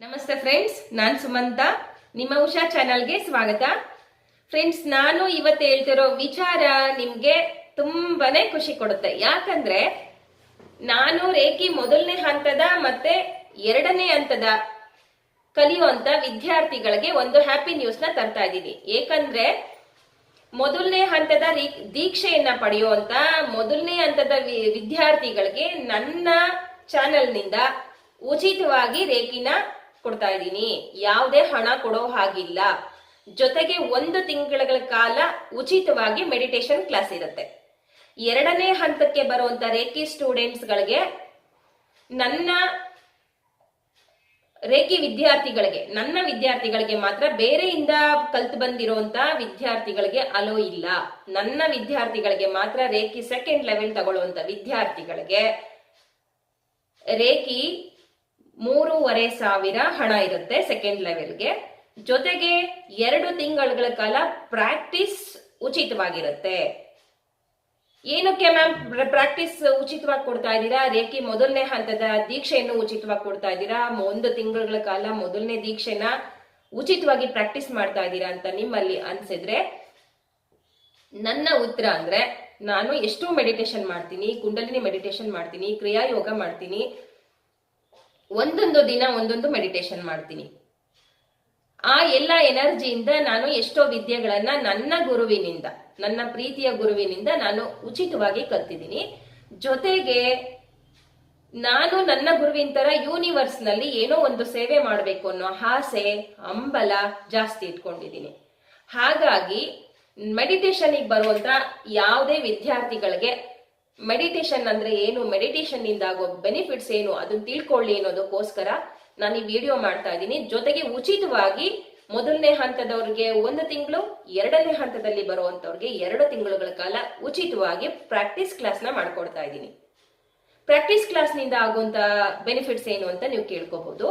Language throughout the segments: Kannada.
ನಮಸ್ತೆ ಫ್ರೆಂಡ್ಸ್ ನಾನ್ ಸುಮಂತ. ನಿಮ್ಮ ಉಷಾ ಚಾನಲ್ಗೆ ಸ್ವಾಗತ. ಫ್ರೆಂಡ್ಸ್ ನಾನು ಇವತ್ತು ಹೇಳ್ತಿರೋ ವಿಚಾರ ನಿಮ್ಗೆ ತುಂಬಾನೇ ಖುಷಿ ಕೊಡುತ್ತೆ. ಯಾಕಂದ್ರೆ ನಾನು ರೇಖಿ ಮೊದಲನೇ ಹಂತದ ಮತ್ತೆ ಎರಡನೇ ಹಂತದ ಕಲಿಯುವಂತ ವಿದ್ಯಾರ್ಥಿಗಳಿಗೆ ಒಂದು ಹ್ಯಾಪಿ ನ್ಯೂಸ್ನ ತರ್ತಾ ಇದ್ದೀನಿ. ಏಕಂದ್ರೆ ಮೊದಲನೇ ಹಂತದ ದೀಕ್ಷೆಯನ್ನ ಪಡೆಯುವಂತ ಮೊದಲನೇ ಹಂತದ ವಿದ್ಯಾರ್ಥಿಗಳಿಗೆ ನನ್ನ ಚಾನೆಲ್ನಿಂದ ಉಚಿತವಾಗಿ ರೇಖಿನ ಕೊಡ್ತಾ ಇದ್ದೀನಿ. ಯಾವುದೇ ಹಣ ಕೊಡೋ ಹಾಗಿಲ್ಲ. ಜೊತೆಗೆ ಒಂದು ತಿಂಗಳ ಕಾಲ ಉಚಿತವಾಗಿ ಮೆಡಿಟೇಷನ್ ಕ್ಲಾಸ್ ಇರುತ್ತೆ. ಎರಡನೇ ಹಂತಕ್ಕೆ ಬರುವಂತ ರೇಖಿ ಸ್ಟೂಡೆಂಟ್ಸ್ಗಳಿಗೆ ನನ್ನ ರೇಖಿ ವಿದ್ಯಾರ್ಥಿಗಳಿಗೆ, ನನ್ನ ವಿದ್ಯಾರ್ಥಿಗಳಿಗೆ ಮಾತ್ರ ಬೇರೆಯಿಂದ ಕಲ್ತು ಬಂದಿರುವಂತ ವಿದ್ಯಾರ್ಥಿಗಳಿಗೆ ಅಲೋ ಇಲ್ಲ. ನನ್ನ ವಿದ್ಯಾರ್ಥಿಗಳಿಗೆ ಮಾತ್ರ ರೇಖಿ ಸೆಕೆಂಡ್ ಲೆವೆಲ್ ತಗೊಳ್ಳುವಂತ ವಿದ್ಯಾರ್ಥಿಗಳಿಗೆ ರೇಖಿ ಮೂರುವರೆ ಸಾವಿರ ಹಣ ಇರುತ್ತೆ ಸೆಕೆಂಡ್ ಲೆವೆಲ್ಗೆ ಜೊತೆಗೆ ಎರಡು ತಿಂಗಳ ಕಾಲ ಪ್ರಾಕ್ಟೀಸ್ ಉಚಿತವಾಗಿರುತ್ತೆ. ಏನಕ್ಕೆ ಮ್ಯಾಮ್ ಪ್ರಾಕ್ಟೀಸ್ ಉಚಿತವಾಗಿ ಕೊಡ್ತಾ ಇದ್ದೀರಾ? ರೇಖಿ ಮೊದಲನೇ ಹಂತದ ದೀಕ್ಷೆಯನ್ನು ಉಚಿತವಾಗಿ ಕೊಡ್ತಾ ಇದ್ದೀರಾ? ಒಂದು ತಿಂಗಳ ಕಾಲ ಮೊದಲನೇ ದೀಕ್ಷೆನ ಉಚಿತವಾಗಿ ಪ್ರಾಕ್ಟೀಸ್ ಮಾಡ್ತಾ ಇದ್ದೀರಾ ಅಂತ ನಿಮ್ಮಲ್ಲಿ ಅನ್ಸಿದ್ರೆ, ನನ್ನ ಉತ್ತರ ಅಂದ್ರೆ ನಾನು ಎಷ್ಟೋ ಮೆಡಿಟೇಷನ್ ಮಾಡ್ತೀನಿ, ಕುಂಡಲಿನಿ ಮೆಡಿಟೇಷನ್ ಮಾಡ್ತೀನಿ ಕ್ರಿಯಾ ಯೋಗ ಮಾಡ್ತೀನಿ ಒಂದೊಂದು ದಿನ ಒಂದೊಂದು ಮೆಡಿಟೇಷನ್ ಮಾಡ್ತೀನಿ. ಆ ಎಲ್ಲ ಎನರ್ಜಿಯಿಂದ ನಾನು ಎಷ್ಟೋ ವಿದ್ಯೆಗಳನ್ನ ನನ್ನ ಗುರುವಿನಿಂದ, ನನ್ನ ಪ್ರೀತಿಯ ಗುರುವಿನಿಂದ ನಾನು ಉಚಿತವಾಗಿ ಕಲ್ತಿದ್ದೀನಿ. ಜೊತೆಗೆ ನಾನು ನನ್ನ ಗುರುವಿನ ತರ ಯೂನಿವರ್ಸ್ನಲ್ಲಿ ಏನೋ ಒಂದು ಸೇವೆ ಮಾಡಬೇಕು ಅನ್ನೋ ಆಸೆ, ಹಂಬಲ ಜಾಸ್ತಿ ಇಟ್ಕೊಂಡಿದ್ದೀನಿ. ಹಾಗಾಗಿ ಮೆಡಿಟೇಷನ್ಗೆ ಬರುವಂತ ಯಾವುದೇ ವಿದ್ಯಾರ್ಥಿಗಳಿಗೆ ಮೆಡಿಟೇಷನ್ ಅಂದ್ರೆ ಏನು? ಮೆಡಿಟೇಷನ್ನಿಂದ ಆಗೋ ಬೆನಿಫಿಟ್ಸ್ ಏನು? ಅದನ್ನ ತಿಳ್ಕೊಳ್ಳಿ ಅನ್ನೋದಕ್ಕೋಸ್ಕರ ನಾನು ಈ ವಿಡಿಯೋ ಮಾಡ್ತಾ ಇದ್ದೀನಿ. ಜೊತೆಗೆ ಉಚಿತವಾಗಿ ಮೊದಲನೇ ಹಂತದವ್ರಿಗೆ ಒಂದು ತಿಂಗಳು, ಎರಡನೇ ಹಂತದಲ್ಲಿ ಬರುವಂತವ್ರಿಗೆ ಎರಡು ತಿಂಗಳುಗಳ ಕಾಲ ಉಚಿತವಾಗಿ ಪ್ರಾಕ್ಟೀಸ್ ಕ್ಲಾಸ್ನ ಮಾಡ್ಕೊಡ್ತಾ ಇದ್ದೀನಿ. ಪ್ರಾಕ್ಟೀಸ್ ಕ್ಲಾಸ್ನಿಂದ ಆಗುವಂತ ಬೆನಿಫಿಟ್ಸ್ ಏನು ಅಂತ ನೀವು ಕೇಳ್ಕೋಬಹುದು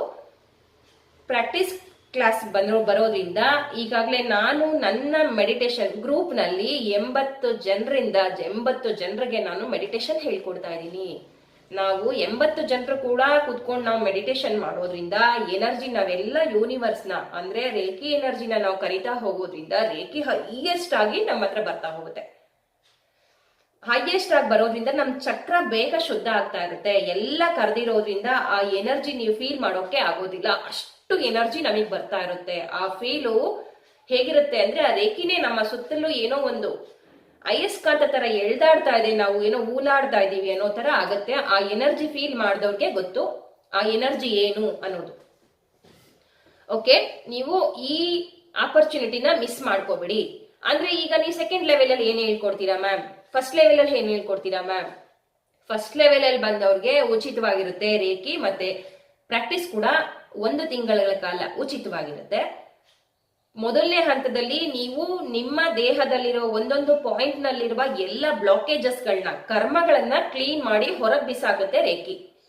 ಪ್ರಾಕ್ಟೀಸ್ ಕ್ಲಾಸ್ ಬಂದ್ರು, ಬರೋದ್ರಿಂದ ಈಗಾಗಲೇ ನಾನು ನನ್ನ ಮೆಡಿಟೇಷನ್ ಗ್ರೂಪ್ನಲ್ಲಿ ಎಂಬತ್ತು ಜನರಿಂದ, ಎಂಬತ್ತು ಜನರಿಗೆ ನಾನು ಮೆಡಿಟೇಷನ್ ಹೇಳ್ಕೊಡ್ತಾ ಇದ್ದೀನಿ. ನಾವು ಎಂಬತ್ತು ಜನರು ಕೂಡ ಕುತ್ಕೊಂಡು ನಾವು ಮೆಡಿಟೇಷನ್ ಮಾಡೋದ್ರಿಂದ ಎನರ್ಜಿ ನಾವೆಲ್ಲ ಯೂನಿವರ್ಸ್ನ, ಅಂದ್ರೆ ರೇಖಿ ಎನರ್ಜಿನ ನಾವು ಕರಿತಾ ಹೋಗೋದ್ರಿಂದ ರೇಖಿ ಹೈಯೆಸ್ಟ್ ಆಗಿ ನಮ್ಮ ಹತ್ರ ಬರ್ತಾ ಹೋಗುತ್ತೆ. ಹೈಯೆಸ್ಟ್ ಆಗಿ ಬರೋದ್ರಿಂದ ನಮ್ ಚಕ್ರ ಬೇಗ ಶುದ್ಧ ಆಗ್ತಾ ಇರುತ್ತೆ. ಎಲ್ಲ ಕರೆದಿರೋದ್ರಿಂದ ಆ ಎನರ್ಜಿ ನೀವು ಫೀಲ್ ಮಾಡೋಕೆ ಆಗೋದಿಲ್ಲ. ಅಷ್ಟು ಎನರ್ಜಿ ನಮಗೆ ಬರ್ತಾ ಇರುತ್ತೆ. ಆ ಫೀಲು ಹೇಗಿರುತ್ತೆ ಅಂದ್ರೆ ಆ ರೇಖಿನೇ ನಮ್ಮ ಸುತ್ತಲೂ ಏನೋ ಒಂದು ಅಯಸ್ಕಾಂತ ತರ ಎಳ್ದಾಡ್ತಾ ಇದೆ. ನಾವು ಏನೋ ಊಲಾಡ್ತಾ ಇದೀವಿ ಅನ್ನೋ ತರ ಆಗತ್ತೆ. ಆ ಎನರ್ಜಿ ಫೀಲ್ ಮಾಡಿದವ್ರಿಗೆ ಗೊತ್ತು ಆ ಎನರ್ಜಿ ಏನು ಅನ್ನೋದು. ಓಕೆ? ನೀವು ಈ ಆಪರ್ಚುನಿಟಿನ ಮಿಸ್ ಮಾಡ್ಕೋಬೇಡಿ. ಅಂದ್ರೆ ಈಗ ನೀವು ಸೆಕೆಂಡ್ ಲೆವೆಲ್ ಅಲ್ಲಿ ಏನ್ ಹೇಳ್ಕೊಡ್ತೀರಾ ಮ್ಯಾಮ್? ಫಸ್ಟ್ ಲೆವೆಲ್ ಅಲ್ಲಿ ಏನ್ ಹೇಳ್ಕೊಡ್ತೀರಾ ಮ್ಯಾಮ್ ಫಸ್ಟ್ ಲೆವೆಲ್ ಅಲ್ಲಿ ಬಂದವ್ರಿಗೆ ಉಚಿತವಾಗಿರುತ್ತೆ ರೇಖಿ ಮತ್ತೆ ಪ್ರಾಕ್ಟೀಸ್ ಕೂಡ ಒಂದು ತಿಂಗಳ ಕಾಲ ಉಚಿತವಾಗಿರುತ್ತೆ. ಮೊದಲನೇ ಹಂತದಲ್ಲಿ ನೀವು ನಿಮ್ಮ ದೇಹದಲ್ಲಿರೋ ಒಂದೊಂದು ಪಾಯಿಂಟ್ ನಲ್ಲಿರುವ ಎಲ್ಲ ಬ್ಲಾಕೇಜಸ್ ಗಳನ್ನ ಕರ್ಮಗಳನ್ನ ಕ್ಲೀನ್ ಮಾಡಿ ಹೊರಗ್ ಬಿಸಾಗುತ್ತೆ ರೇಖಿ.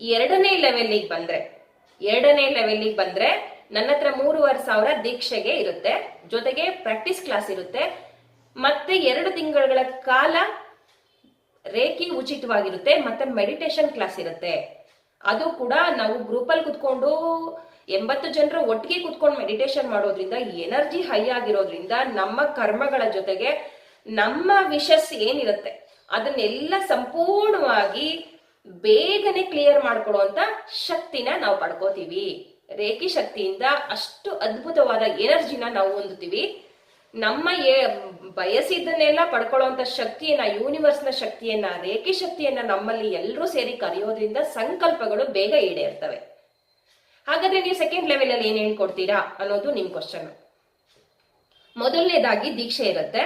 ಎರಡನೇ ಲೆವೆಲ್ಗೆ ಬಂದ್ರೆ, ಎರಡನೇ ಲೆವೆಲ್ಗೆ ಬಂದ್ರೆ ನನ್ನ ಹತ್ರ ಮೂರುವರೆ ಸಾವಿರ ದೀಕ್ಷೆಗೆ ಇರುತ್ತೆ. ಜೊತೆಗೆ ಪ್ರಾಕ್ಟೀಸ್ ಕ್ಲಾಸ್ ಇರುತ್ತೆ. ಮತ್ತೆ ಎರಡು ತಿಂಗಳ ಕಾಲ ರೇಖಿ ಉಚಿತವಾಗಿರುತ್ತೆ, ಮತ್ತೆ ಮೆಡಿಟೇಷನ್ ಕ್ಲಾಸ್ ಇರುತ್ತೆ. ಅದು ಕೂಡ ನಾವು ಗ್ರೂಪಲ್ಲಿ ಕುತ್ಕೊಂಡು ಎಂಬತ್ತು ಜನರು ಒಟ್ಟಿಗೆ ಕುತ್ಕೊಂಡು ಮೆಡಿಟೇಷನ್ ಮಾಡೋದ್ರಿಂದ ಎನರ್ಜಿ ಹೈ ಆಗಿರೋದ್ರಿಂದ ನಮ್ಮ ಕರ್ಮಗಳ ಜೊತೆಗೆ ನಮ್ಮ ವಿಷಸ್ ಏನಿರುತ್ತೆ, ಅದನ್ನೆಲ್ಲ ಸಂಪೂರ್ಣವಾಗಿ ಬೇಗನೆ ಕ್ಲಿಯರ್ ಮಾಡ್ಕೊಡುವಂತ ಶಕ್ತಿನ ನಾವು ಪಡ್ಕೋತೀವಿ. ರೇಖಿ ಶಕ್ತಿಯಿಂದ ಅಷ್ಟು ಅದ್ಭುತವಾದ ಎನರ್ಜಿನ ನಾವು ಹೊಂದುತ್ತೀವಿ. ನಮ್ಮ ಬಯಸಿದ್ದನ್ನೆಲ್ಲ ಪಡ್ಕೊಳ್ಳುವಂತ ಶಕ್ತಿಯನ್ನ ಯೂನಿವರ್ಸ್ನ ಶಕ್ತಿಯನ್ನ, ರೇಖೆ ಶಕ್ತಿಯನ್ನ ನಮ್ಮಲ್ಲಿ ಎಲ್ಲರೂ ಸೇರಿ ಕರೆಯೋದ್ರಿಂದ ಸಂಕಲ್ಪಗಳು ಬೇಗ ಈಡೇರ್ತವೆ. ಹಾಗಾದ್ರೆ ನೀವು ಸೆಕೆಂಡ್ ಲೆವೆಲ್ ಅಲ್ಲಿ ಏನ್ ಹೇಳ್ಕೊಡ್ತೀರಾ ಅನ್ನೋದು ನಿಮ್ ಕ್ವಶನ್ ಮೊದಲನೇದಾಗಿ ದೀಕ್ಷೆ ಇರುತ್ತೆ.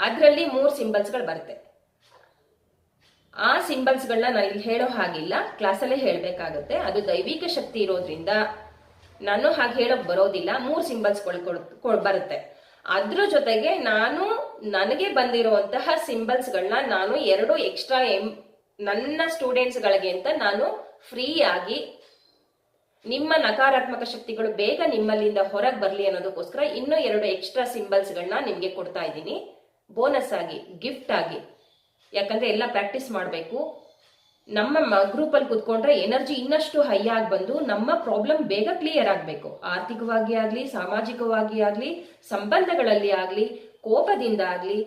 ಅದರಲ್ಲಿ ಮೂರ್ ಸಿಂಬಲ್ಸ್ಗಳು ಬರುತ್ತೆ. ಆ ಸಿಂಬಲ್ಸ್ ಗಳನ್ನ ನಾನು ಇಲ್ಲಿ ಹೇಳೋ ಹಾಗಿಲ್ಲ. ಕ್ಲಾಸಲ್ಲೇ ಹೇಳಬೇಕಾಗುತ್ತೆ. ಅದು ದೈವಿಕ ಶಕ್ತಿ ಇರೋದ್ರಿಂದ ನಾನು ಹಾಗೆ ಹೇಳೋಕ್ ಬರೋದಿಲ್ಲ. ಮೂರ್ ಸಿಂಬಲ್ಸ್ ಬರುತ್ತೆ. ಅದ್ರ ಜೊತೆಗೆ ನಾನು ನನಗೆ ಬಂದಿರುವಂತಹ ಸಿಂಬಲ್ಸ್ ಗಳನ್ನ ನಾನು ಎರಡು ಎಕ್ಸ್ಟ್ರಾ ಎಂ ನನ್ನ ಸ್ಟೂಡೆಂಟ್ಸ್ ಗಳಿಗೆ ಅಂತ ನಾನು ಫ್ರೀಯಾಗಿ ನಿಮ್ಮ ನಕಾರಾತ್ಮಕ ಶಕ್ತಿಗಳು ಬೇಗ ನಿಮ್ಮಲ್ಲಿಂದ ಹೊರಗೆ ಬರಲಿ ಅನ್ನೋದಕ್ಕೋಸ್ಕರ ಇನ್ನೂ ಎರಡು ಎಕ್ಸ್ಟ್ರಾ ಸಿಂಬಲ್ಸ್ ನಿಮಗೆ ನಿಮ್ಗೆ ಕೊಡ್ತಾ ಇದ್ದೀನಿ. ಬೋನಸ್ ಆಗಿ ಗಿಫ್ಟ್ ಆಗಿ. ಯಾಕಂದ್ರೆ ಎಲ್ಲ ಪ್ರಾಕ್ಟೀಸ್ ಮಾಡಬೇಕು. ನಮ್ಮ ಗ್ರೂಪಲ್ಲಿ ಕೂತ್ಕೊಂಡ್ರೆ ಎನರ್ಜಿ ಇನ್ನಷ್ಟು ಹೈ ಆಗಿ ಬಂದು ನಮ್ಮ ಪ್ರಾಬ್ಲಮ್ ಬೇಗ ಕ್ಲಿಯರ್ ಆಗಬೇಕು. ಆರ್ಥಿಕವಾಗಿ ಆಗಲಿ, ಸಾಮಾಜಿಕವಾಗಿ ಆಗಲಿ, ಸಂಬಂಧಗಳಲ್ಲಿ ಆಗಲಿ, ಕೋಪದಿಂದ ಆಗಲಿ,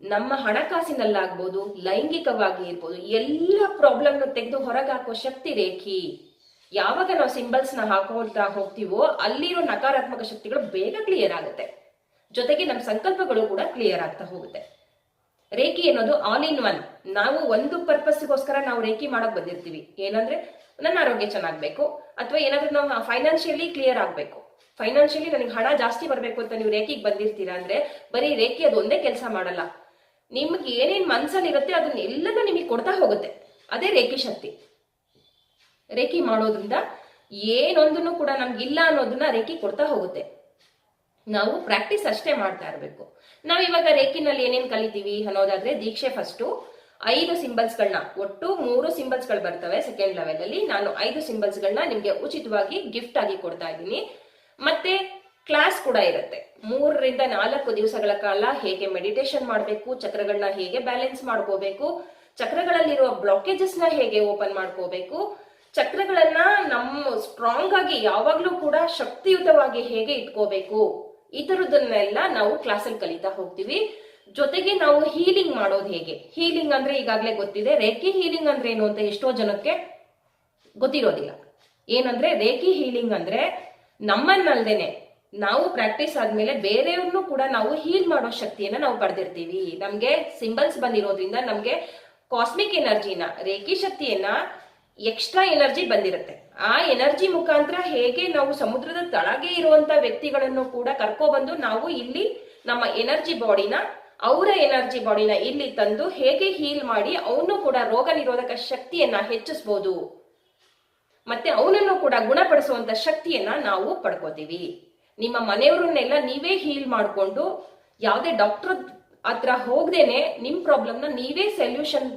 ನಮ್ಮ ಹಣಕಾಸಿನಲ್ಲಾಗ್ಬೋದು, ಲೈಂಗಿಕವಾಗಿ ಇರ್ಬೋದು, ಎಲ್ಲ ಪ್ರಾಬ್ಲಮ್ ತೆಗೆದು ಹೊರಗಾಕೋ ಶಕ್ತಿ ರೇಖಿ. ಯಾವಾಗ ನಾವು ಸಿಂಬಲ್ಸ್ನ ಹಾಕೊಳ್ತಾ ಹೋಗ್ತೀವೋ ಅಲ್ಲಿರೋ ನಕಾರಾತ್ಮಕ ಶಕ್ತಿಗಳು ಬೇಗ ಕ್ಲಿಯರ್ ಆಗುತ್ತೆ. ಜೊತೆಗೆ ನಮ್ಮ ಸಂಕಲ್ಪಗಳು ಕೂಡ ಕ್ಲಿಯರ್ ಆಗ್ತಾ ಹೋಗುತ್ತೆ. ರೇಖಿ ಅನ್ನೋದು ಆಲ್ ಇನ್ ಒನ್. ನಾವು ಒಂದು ಪರ್ಪಸ್ಗೋಸ್ಕರ ನಾವು ರೇಖಿ ಮಾಡೋಕೆ ಬಂದಿರ್ತೀವಿ. ಏನಂದ್ರೆ ನನ್ನ ಆರೋಗ್ಯ ಚೆನ್ನಾಗ್ಬೇಕು, ಅಥವಾ ಏನಾದ್ರೂ ನಾವು ಫೈನಾನ್ಷಿಯಲಿ ಕ್ಲಿಯರ್ ಆಗ್ಬೇಕು. ಫೈನಾನ್ಷಿಯಲಿ ನನಗೆ ಹಣ ಜಾಸ್ತಿ ಬರಬೇಕು ಅಂತ ನೀವು ರೇಖಿಗೆ ಬಂದಿರ್ತೀರಾ ಅಂದ್ರೆ ಬರೀ ರೇಖಿ ಅದು ಒಂದೇ ಕೆಲಸ ಮಾಡಲ್ಲ. ನಿಮ್ಗೆ ಏನೇನ್ ಮನ್ಸಲ್ಲಿ ಇರುತ್ತೆ ಅದನ್ನ ನಿಮಗೆ ಕೊಡ್ತಾ ಹೋಗುತ್ತೆ. ಅದೇ ರೇಖಿ ಶಕ್ತಿ. ರೇಖಿ ಮಾಡೋದ್ರಿಂದ ಏನೊಂದನ್ನು ಕೂಡ ನಮ್ಗಿಲ್ಲ ಅನ್ನೋದನ್ನ ರೇಖಿ ಕೊಡ್ತಾ ಹೋಗುತ್ತೆ. ನಾವು ಪ್ರಾಕ್ಟೀಸ್ ಅಷ್ಟೇ ಮಾಡ್ತಾ ಇರಬೇಕು. ನಾವು ಇವಾಗ ರೇಖಿನಲ್ಲಿ ಏನೇನು ಕಲಿತೀವಿ ಅನ್ನೋದಾದ್ರೆ ದೀಕ್ಷೆ ಫಸ್ಟು ಐದು ಸಿಂಬಲ್ಸ್ ಗಳನ್ನ ಒಟ್ಟು ಮೂರು ಸಿಂಬಲ್ಸ್ಗಳು ಬರ್ತವೆ ಸೆಕೆಂಡ್ ಲೆವೆಲ್ ಅಲ್ಲಿ. ನಾನು ಐದು ಸಿಂಬಲ್ಸ್ ನಿಮಗೆ ಉಚಿತವಾಗಿ ಗಿಫ್ಟ್ ಆಗಿ ಕೊಡ್ತಾ ಇದ್ದೀನಿ. ಮತ್ತೆ ಕ್ಲಾಸ್ ಕೂಡ ಇರುತ್ತೆ. ಮೂರರಿಂದ ನಾಲ್ಕು ದಿವಸಗಳ ಕಾಲ ಹೇಗೆ ಮೆಡಿಟೇಷನ್ ಮಾಡಬೇಕು ಚಕ್ರಗಳನ್ನ ಹೇಗೆ ಬ್ಯಾಲೆನ್ಸ್ ಮಾಡ್ಕೋಬೇಕು, ಚಕ್ರಗಳಲ್ಲಿರುವ ಬ್ಲಾಕೇಜಸ್ನ ಹೇಗೆ ಓಪನ್ ಮಾಡ್ಕೋಬೇಕು, ಚಕ್ರಗಳನ್ನ ನಮ್ಮ ಸ್ಟ್ರಾಂಗ್ ಆಗಿ ಯಾವಾಗ್ಲೂ ಕೂಡ ಶಕ್ತಿಯುತವಾಗಿ ಹೇಗೆ ಇಟ್ಕೋಬೇಕು ಈ ತರದನ್ನೆಲ್ಲ ನಾವು ಕ್ಲಾಸಲ್ಲಿ ಕಲಿತಾ ಹೋಗ್ತೀವಿ. ಜೊತೆಗೆ ನಾವು ಹೀಲಿಂಗ್ ಮಾಡೋದು ಹೇಗೆ? ಹೀಲಿಂಗ್ ಅಂದ್ರೆ ಈಗಾಗಲೇ ಗೊತ್ತಿದೆ. ರೇಖಿ ಹೀಲಿಂಗ್ ಅಂದ್ರೆ ಏನು ಅಂತ ಎಷ್ಟೋ ಜನಕ್ಕೆ ಗೊತ್ತಿರೋದಿಲ್ಲ. ಏನಂದ್ರೆ ರೇಖಿ ಹೀಲಿಂಗ್ ಅಂದ್ರೆ ನಮ್ಮನ್ನಲ್ದೇನೆ ನಾವು ಪ್ರಾಕ್ಟೀಸ್ ಆದ್ಮೇಲೆ ಬೇರೆಯವ್ರನ್ನು ಕೂಡ ನಾವು ಹೀಲ್ ಮಾಡೋ ಶಕ್ತಿಯನ್ನ ನಾವು ಪಡೆದಿರ್ತೀವಿ. ನಮ್ಗೆ ಸಿಂಬಲ್ಸ್ ಬಂದಿರೋದ್ರಿಂದ ನಮ್ಗೆ ಕಾಸ್ಮಿಕ್ ಎನರ್ಜಿನ ರೇಖಿ ಶಕ್ತಿಯನ್ನ ಎಕ್ಸ್ಟ್ರಾ ಎನರ್ಜಿ ಬಂದಿರುತ್ತೆ. ಆ ಎನರ್ಜಿ ಮುಖಾಂತರ ಹೇಗೆ ನಾವು ಸಮುದ್ರದ ತಳಗೆ ಇರುವಂತ ವ್ಯಕ್ತಿಗಳನ್ನು ಕೂಡ ಕರ್ಕೊಬಂದು ನಾವು ಇಲ್ಲಿ ನಮ್ಮ ಎನರ್ಜಿ ಬಾಡಿನ, ಅವರ ಎನರ್ಜಿ ಬಾಡಿನ ಇಲ್ಲಿ ತಂದು ಹೇಗೆ ಹೀಲ್ ಮಾಡಿ ಅವನು ಕೂಡ ರೋಗ ನಿರೋಧಕ ಶಕ್ತಿಯನ್ನ ಹೆಚ್ಚಿಸಬಹುದು ಮತ್ತೆ ಅವನನ್ನು ಕೂಡ ಗುಣಪಡಿಸುವಂತ ಶಕ್ತಿಯನ್ನ ನಾವು ಪಡ್ಕೋತೀವಿ. ನಿಮ್ಮ ಮನೆಯವರನ್ನೆಲ್ಲ ನೀವೇ ಹೀಲ್ ಮಾಡಿಕೊಂಡು, ಯಾವುದೇ ಡಾಕ್ಟರ್ ಹತ್ರ ಹೋಗ್ದೇನೆ ನಿಮ್ ಪ್ರಾಬ್ಲಮ್ನ ನೀವೇ ಸೊಲ್ಯೂಷನ್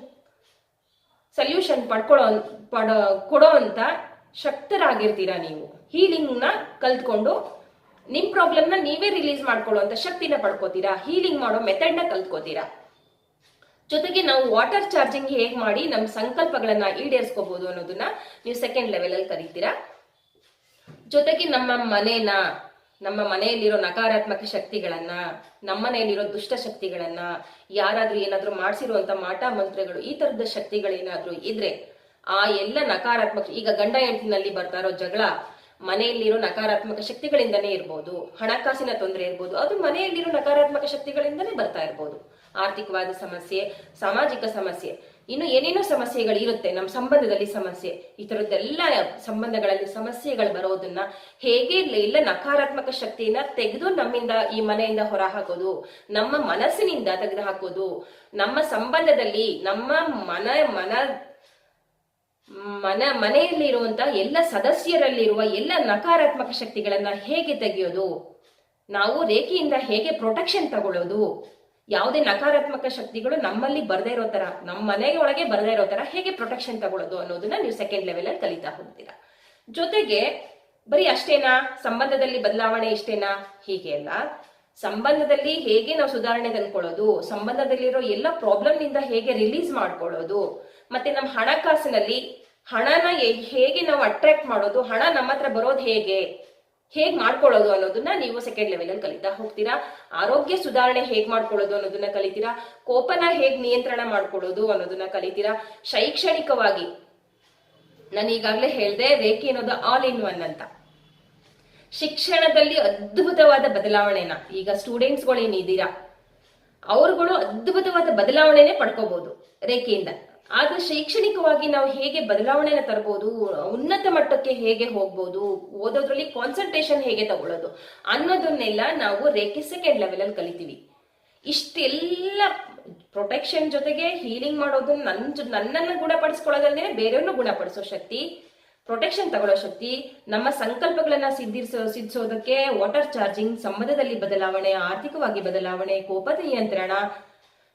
ಸೊಲ್ಯೂಷನ್ ಪಡ್ಕೊಳ್ಳೋ ಪಡೋ ಕೊಡೋ ಅಂತ ಶಕ್ತರಾಗಿರ್ತೀರಾ ನೀವು. ಹೀಲಿಂಗ್ನ ಕಲ್ತ್ಕೊಂಡು ನಿಮ್ಮ ಪ್ರಾಬ್ಲಮ್ನ ನೀವೇ ರಿಲೀಸ್ ಮಾಡ್ಕೊಳ್ಳುವಂತ ಶಕ್ತಿನ ಪಡ್ಕೋತೀರಾ? ಹೀಲಿಂಗ್ ಮಾಡೋ ಮೆಥಡ್ನ ಕಲ್ತ್ಕೋತೀರಾ? ಜೊತೆಗೆ ನಾವು ವಾಟರ್ ಚಾರ್ಜಿಂಗ್ ಹೇಗೆ ಮಾಡಿ ನಮ್ಮ ಸಂಕಲ್ಪಗಳನ್ನ ಈಡೇರಿಸ್ಕೋಬಹುದು ಅನ್ನೋದನ್ನ ನೀವು ಸೆಕೆಂಡ್ ಲೆವೆಲಲ್ಲಿ ಕರಿತೀರಾ ಜೊತೆಗೆ ನಮ್ಮ ಮನೇನ ನಮ್ಮ ಮನೆಯಲ್ಲಿರೋ ನಕಾರಾತ್ಮಕ ಶಕ್ತಿಗಳನ್ನ ನಮ್ಮ ಮನೆಯಲ್ಲಿರೋ ದುಷ್ಟ ಶಕ್ತಿಗಳನ್ನ, ಯಾರಾದ್ರೂ ಏನಾದ್ರೂ ಮಾಡಿಸಿರುವಂತ ಮಾಟ ಮಂತ್ರಗಳು, ಈ ತರದ ಶಕ್ತಿಗಳೇನಾದ್ರೂ ಇದ್ರೆ ಆ ಎಲ್ಲ ನಕಾರಾತ್ಮಕ, ಈಗ ಗಂಡ ಹೆಂಡತಿನಲ್ಲಿ ಬರ್ತಾ ಇರೋ ಜಗಳ, ಮನೆಯಲ್ಲಿರೋ ನಕಾರಾತ್ಮಕ ಶಕ್ತಿಗಳಿಂದನೇ ಇರ್ಬೋದು, ಹಣಕಾಸಿನ ತೊಂದರೆ ಇರ್ಬೋದು, ಅದು ಮನೆಯಲ್ಲಿರೋ ನಕಾರಾತ್ಮಕ ಶಕ್ತಿಗಳಿಂದನೇ ಬರ್ತಾ ಇರ್ಬೋದು. ಆರ್ಥಿಕವಾದ ಸಮಸ್ಯೆ, ಸಾಮಾಜಿಕ ಸಮಸ್ಯೆ ಇನ್ನು ಏನೇನೋ ಸಮಸ್ಯೆಗಳು ಇರುತ್ತೆ, ನಮ್ಮ ಸಂಬಂಧದಲ್ಲಿ ಸಮಸ್ಯೆ, ಈ ತರದ್ದೆಲ್ಲ ಸಂಬಂಧಗಳಲ್ಲಿ ಸಮಸ್ಯೆಗಳು ಬರೋದನ್ನ ಹೇಗೆ ಇಲ್ಲ ನಕಾರಾತ್ಮಕ ಶಕ್ತಿಯನ್ನ ತೆಗೆದು ನಮ್ಮಿಂದ ಈ ಮನೆಯಿಂದ ಹೊರ ಹಾಕೋದು ನಮ್ಮ ಮನಸ್ಸಿನಿಂದ ತೆಗೆದು ಹಾಕೋದು ನಮ್ಮ ಸಂಬಂಧದಲ್ಲಿ ನಮ್ಮ ಮನ ಮನ ಮನ ಮನೆಯಲ್ಲಿರುವಂತ ಎಲ್ಲ ಸದಸ್ಯರಲ್ಲಿರುವ ಎಲ್ಲ ನಕಾರಾತ್ಮಕ ಶಕ್ತಿಗಳನ್ನ ಹೇಗೆ ತೆಗೆಯೋದು, ನಾವು ರೇಖೆಯಿಂದ ಹೇಗೆ ಪ್ರೊಟೆಕ್ಷನ್ ತಗೊಳ್ಳೋದು ಯಾವುದೇ ನಕಾರಾತ್ಮಕ ಶಕ್ತಿಗಳು ನಮ್ಮಲ್ಲಿ ಬರದೇ ಇರೋ ತರ ನಮ್ಮ ಮನೆಯೊಳಗೆ ಬರದೇ ಇರೋ ತರ ಹೇಗೆ ಪ್ರೊಟೆಕ್ಷನ್ ತಗೊಳ್ಳೋದು ಅನ್ನೋದನ್ನ ನೀವು ಸೆಕೆಂಡ್ ಲೆವೆಲ್ ಅಲ್ಲಿ ಕಲಿತಾ ಹೋಗ್ತೀರಾ. ಜೊತೆಗೆ ಬರೀ ಅಷ್ಟೇನಾ? ಸಂಬಂಧದಲ್ಲಿ ಬದಲಾವಣೆ ಇಷ್ಟೇನಾ? ಹೀಗೆ ಅಲ್ಲ. ಸಂಬಂಧದಲ್ಲಿ ಹೇಗೆ ನಾವು ಸುಧಾರಣೆ ತಂದ್ಕೊಳ್ಳೋದು, ಸಂಬಂಧದಲ್ಲಿರೋ ಎಲ್ಲ ಪ್ರಾಬ್ಲಮ್ನಿಂದ ಹೇಗೆ ರಿಲೀಸ್ ಮಾಡ್ಕೊಳ್ಳೋದು, ಮತ್ತೆ ನಮ್ಮ ಹಣಕಾಸಿನಲ್ಲಿ ಹಣನ ಹೇಗೆ ನಾವು ಅಟ್ರಾಕ್ಟ್ ಮಾಡೋದು, ಹಣ ನಮ್ಮ ಹತ್ರ ಬರೋದು ಹೇಗೆ? ಹೇಗ್ ಮಾಡ್ಕೊಳ್ಳೋದು ಅನ್ನೋದನ್ನ ನೀವು ಸೆಕೆಂಡ್ ಲೆವೆಲ್ ಅಲ್ಲಿ ಕಲಿತಾ ಹೋಗ್ತೀರಾ? ಆರೋಗ್ಯ ಸುಧಾರಣೆ ಹೇಗ್ ಮಾಡ್ಕೊಳ್ಳೋದು ಅನ್ನೋದನ್ನ ಕಲಿತೀರಾ? ಕೋಪನ ಹೇಗ್ ನಿಯಂತ್ರಣ ಮಾಡ್ಕೊಳ್ಳೋದು ಅನ್ನೋದನ್ನ ಕಲಿತೀರಾ? ಶೈಕ್ಷಣಿಕವಾಗಿ, ನಾನು ಈಗಾಗಲೇ ಹೇಳ್ದೆ, ರೇಖೆ ಅನ್ನೋದು ಆಲ್ ಇನ್ ಒನ್ ಅಂತ. ಶಿಕ್ಷಣದಲ್ಲಿ ಅದ್ಭುತವಾದ ಬದಲಾವಣೆನ ಈಗ ಸ್ಟೂಡೆಂಟ್ಸ್ಗಳು ಏನಿದ್ದೀರಾ ಅವ್ರುಗಳು ಅದ್ಭುತವಾದ ಬದಲಾವಣೆನೆ ಪಡ್ಕೋಬಹುದು ರೇಖೆಯಿಂದ. ಆದ್ರೆ ಶೈಕ್ಷಣಿಕವಾಗಿ ನಾವು ಹೇಗೆ ಬದಲಾವಣೆನ ತರಬಹುದು ಉನ್ನತ ಮಟ್ಟಕ್ಕೆ ಹೇಗೆ ಹೋಗ್ಬೋದು, ಓದೋದ್ರಲ್ಲಿ ಕಾನ್ಸಂಟ್ರೇಷನ್ ಹೇಗೆ ತಗೊಳ್ಳೋದು ಅನ್ನೋದನ್ನೆಲ್ಲ ನಾವು ರೇಖೆ ಸೆಕೆಂಡ್ ಲೆವೆಲ್ ಅಲ್ಲಿ ಕಲಿತೀವಿ. ಇಷ್ಟೆಲ್ಲ ಪ್ರೊಟೆಕ್ಷನ್ ಜೊತೆಗೆ ಹೀಲಿಂಗ್ ಮಾಡೋದು ನನ್ ಜೊ- ನನ್ನನ್ನ ಗುಣಪಡಿಸ್ಕೊಳ್ಳೋದಲ್ಲದೆ ಬೇರೆಯವ್ರನ್ನ ಗುಣಪಡಿಸೋ ಶಕ್ತಿ ಪ್ರೊಟೆಕ್ಷನ್ ತಗೊಳ್ಳೋ ಶಕ್ತಿ, ನಮ್ಮ ಸಂಕಲ್ಪಗಳನ್ನ ಸಿದ್ಧಿಸೋ ಸಿದ್ಧಿಸೋದಕ್ಕೆ ವಾಟರ್ ಚಾರ್ಜಿಂಗ್ ಸಂಬಂಧದಲ್ಲಿ ಬದಲಾವಣೆ, ಆರ್ಥಿಕವಾಗಿ ಬದಲಾವಣೆ ಕೋಪದ ನಿಯಂತ್ರಣ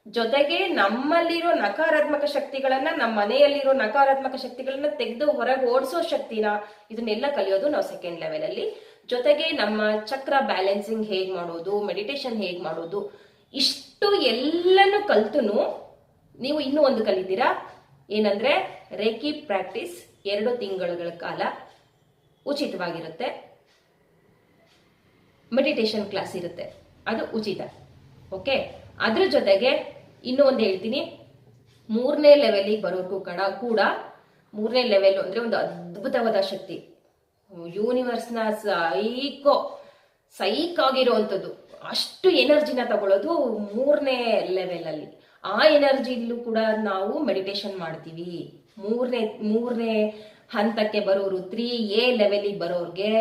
ಜೊತೆಗೆ ನಮ್ಮಲ್ಲಿರೋ ನಕಾರಾತ್ಮಕ ಶಕ್ತಿಗಳನ್ನ ನಮ್ಮ ಮನೆಯಲ್ಲಿರೋ ನಕಾರಾತ್ಮಕ ಶಕ್ತಿಗಳನ್ನ ತೆಗೆದು ಹೊರಗೆ ಓಡಿಸೋ ಶಕ್ತಿನ ಇದನ್ನೆಲ್ಲ ಕಲಿಯೋದು ನಾವು ಸೆಕೆಂಡ್ ಲೆವೆಲ್ ಅಲ್ಲಿ. ಜೊತೆಗೆ ನಮ್ಮ ಚಕ್ರ ಬ್ಯಾಲೆನ್ಸಿಂಗ್ ಹೇಗ್ ಮಾಡೋದು ಮೆಡಿಟೇಷನ್ ಹೇಗ್ ಮಾಡೋದು, ಇಷ್ಟು ಎಲ್ಲನೂ ಕಲ್ತುನು ನೀವು ಇನ್ನೂ ಒಂದು ಕಲಿತೀರಾ? ಏನಂದ್ರೆ ರೇಕಿ ಪ್ರಾಕ್ಟೀಸ್ ಎರಡು ತಿಂಗಳುಗಳ ಕಾಲ ಉಚಿತವಾಗಿರುತ್ತೆ. ಮೆಡಿಟೇಷನ್ ಕ್ಲಾಸ್ ಇರುತ್ತೆ. ಅದು ಉಚಿತ. ಓಕೆ ಅದ್ರ ಜೊತೆಗೆ ಇನ್ನೂ ಒಂದು ಹೇಳ್ತೀನಿ. ಮೂರನೇ ಲೆವೆಲಿಗೆ ಬರೋಕ್ಕೂ ಕಣ ಕೂಡ ಮೂರನೇ ಲೆವೆಲ್ ಅಂದ್ರೆ ಒಂದು ಅದ್ಭುತವಾದ ಶಕ್ತಿ. ಯೂನಿವರ್ಸ್ನ ಸೈಕೋ ಸೈಕ್ ಆಗಿರುವಂಥದ್ದು ಅಷ್ಟು ಎನರ್ಜಿನ ತಗೊಳ್ಳೋದು ಮೂರನೇ ಲೆವೆಲ್ ಅಲ್ಲಿ. ಆ ಎನರ್ಜಿಲೂ ಕೂಡ ನಾವು ಮೆಡಿಟೇಷನ್ ಮಾಡ್ತೀವಿ. ಮೂರನೇ ಮೂರನೇ ಹಂತಕ್ಕೆ ಬರೋರು ತ್ರೀ ಎ ಲೆವೆಲಿಗೆ ಬರೋರ್ಗೆ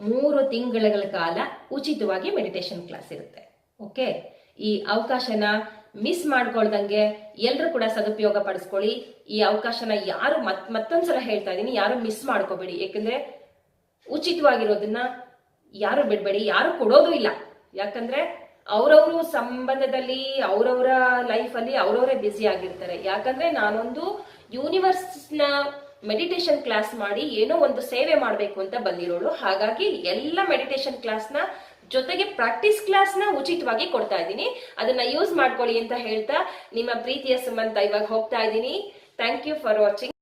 ಮೂರು ತಿಂಗಳ ಕಾಲ ಉಚಿತವಾಗಿ ಮೆಡಿಟೇಷನ್ ಕ್ಲಾಸ್ ಇರುತ್ತೆ. ಓಕೆ ಈ ಅವಕಾಶನ ಮಿಸ್ ಮಾಡ್ಕೊಳ್ದಂಗೆ ಎಲ್ಲರೂ ಕೂಡ ಸದುಪಯೋಗ ಪಡಿಸ್ಕೊಳ್ಳಿ. ಈ ಅವಕಾಶನ ಯಾರು ಮತ್ ಮತ್ತೊಂದ್ಸಲ ಹೇಳ್ತಾ ಇದ್ದೀನಿ ಯಾರು ಮಿಸ್ ಮಾಡ್ಕೋಬೇಡಿ. ಯಾಕಂದ್ರೆ ಉಚಿತವಾಗಿರೋದನ್ನ ಯಾರು ಬಿಡ್ಬೇಡಿ, ಯಾರು ಕೊಡೋದು ಇಲ್ಲ. ಯಾಕಂದ್ರೆ ಅವರವರು ಸಂಬಂಧದಲ್ಲಿ, ಅವ್ರವ್ರ ಲೈಫಲ್ಲಿ ಅವ್ರವರೇ ಬ್ಯುಸಿ ಆಗಿರ್ತಾರೆ. ಯಾಕಂದ್ರೆ ನಾನೊಂದು ಯೂನಿವರ್ಸ್ನ ಮೆಡಿಟೇಷನ್ ಕ್ಲಾಸ್ ಮಾಡಿ ಏನೋ ಒಂದು ಸೇವೆ ಮಾಡಬೇಕು ಅಂತ ಬಂದಿರೋಳು. ಹಾಗಾಗಿ ಎಲ್ಲ ಮೆಡಿಟೇಷನ್ ಕ್ಲಾಸ್ನ ಜೊತೆಗೆ ಪ್ರಾಕ್ಟೀಸ್ ಕ್ಲಾಸ್ನ ಉಚಿತವಾಗಿ ಕೊಡ್ತಾ ಇದ್ದೀನಿ. ಅದನ್ನ ಯೂಸ್ ಮಾಡ್ಕೊಳ್ಳಿ ಅಂತ ಹೇಳ್ತಾ ನಿಮ್ಮ ಪ್ರೀತಿಯ ಸುಮಂತ ಇವಾಗ ಹೋಗ್ತಾ ಇದ್ದೀನಿ. Thank you for watching